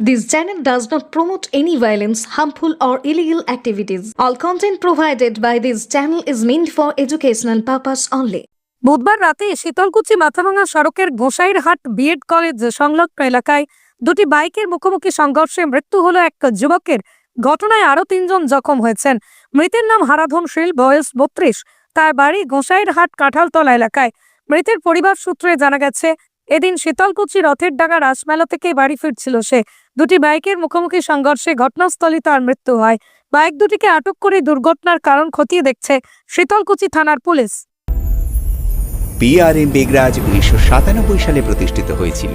This channel does not promote any violence, harmful, or illegal activities. All content provided by this channel is meant for educational purpose only. বুধবার রাতে শীতলকুচি মাথাভাঙা সড়কের Gosairhat B Ed college সংলগ্ন এলাকায় দুটি বাইকের মুখোমুখি সংঘর্ষে মৃত্যু হলো এক যুবকের ঘটনায় আরও তিনজন জখম হয়েছেন মৃতের নাম হারাধন শীল বয়স বত্রিশ তার বাড়ি গোসাইরহাট কাঁঠালতলা এলাকায় মৃতের পরিবার সূত্রে জানা গেছে এদিন শীতলকুচি রথের ডাঙা রাসমেলা থেকে বাড়ি ফিরছিল সে। দুটি বাইকের মুখোমুখি সংঘর্ষে ঘটনাস্থলে তার মৃত্যু হয়। বাইক দুটিকে আটক করে দুর্ঘটনার কারণ খতিয়ে দেখছে শীতলকুচি থানার পুলিশ। পিআরএম বেগরাজ উনিশশো সাতানব্বই সালে প্রতিষ্ঠিত হয়েছিল।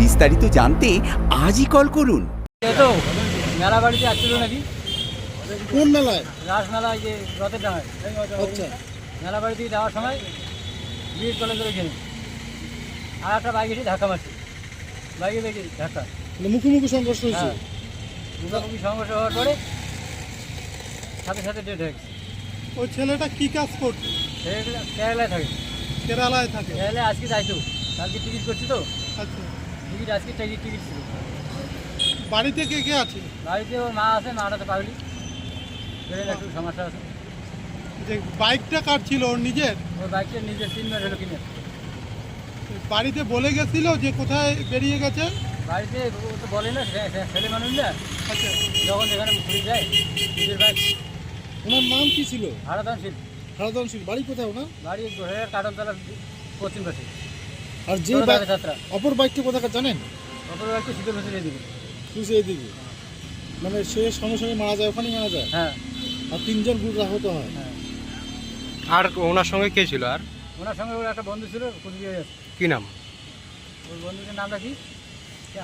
বিস্তারিত জানতে আজই কল করুন। তো মেলা বাড়িতে আসছিল নাকি? কোন মেলায়? রাসমেলা যে রথের ডাঙায়। আচ্ছা। মেলা বাড়ি থেকে যাওয়ার সময় বিএড কলেজের ওইখানে আর একটা বাইক এসে ধাক্কা মারছে। বাইকে দেখি ধাক্কা। মানে মুখোমুখি সংঘর্ষ হয়েছে? হ্যাঁ। মুখামুখি সংঘর্ষ হওয়ার পরে সাথে সাথে ডেট হয়ে গেছে। ওই ছেলেটা কি কাজ করছে কেরালায় থাকে। কেরালায় থাকে। কেরালায় আজকে যাইতো। কালকে টিকিট করছি তো। আচ্ছা। টিকিট আজকে টিকিট টিকিট ছিল। বাড়িতে কে কে আছে? বাড়িতে ওর মা আছে মাটা তো পাগলি। ব্রেনের একটু সমস্যা আছে। যে বাইকটা কার ছিল ওর নিজের? ওর বাইকটা নিজের তিন মিনিট হলো কিনে। বাড়িতে বলে গেছিল যে কোথায় বেরিয়ে গেছে? বাড়িতে ও তো বলে না ছেলে মানুষ না। আচ্ছা। যখন যেখানে ঘুরে যায় নিজের বাইক। ওনার নাম কি ছিল? হারাদান শিল হারাধন সিং। বাড়ি কোথায় ওনার? বাড়ি ঘোড়ার কাটনতলার পশ্চিম পাশে। আর যে অপর বাইকটা কোথাকার জানেন? অপর বাইকটা শীতল দিয়ে দিবে। খুশি এদিকে মানে সে সঙ্গে সঙ্গে মারা যায় ওখানেই মারা যায়? হ্যাঁ। আর তিনজন গুরু আহত হয়? হ্যাঁ। আর ওনার সঙ্গে কে ছিল আর? ওনার সঙ্গে ওর একটা বন্ধু ছিল কি নাম? ওই বন্ধুটার নামটা কি?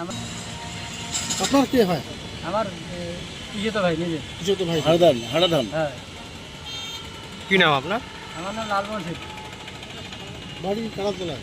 আমার আপনার কে হয়? আমার ইয়ে তো ভাই নিজে কিছু তো ভাই। হারাধান হারাধান হ্যাঁ। কি নাম আপনার? আমার নাম লালমোহন সিং বাড়ি কারাতলায়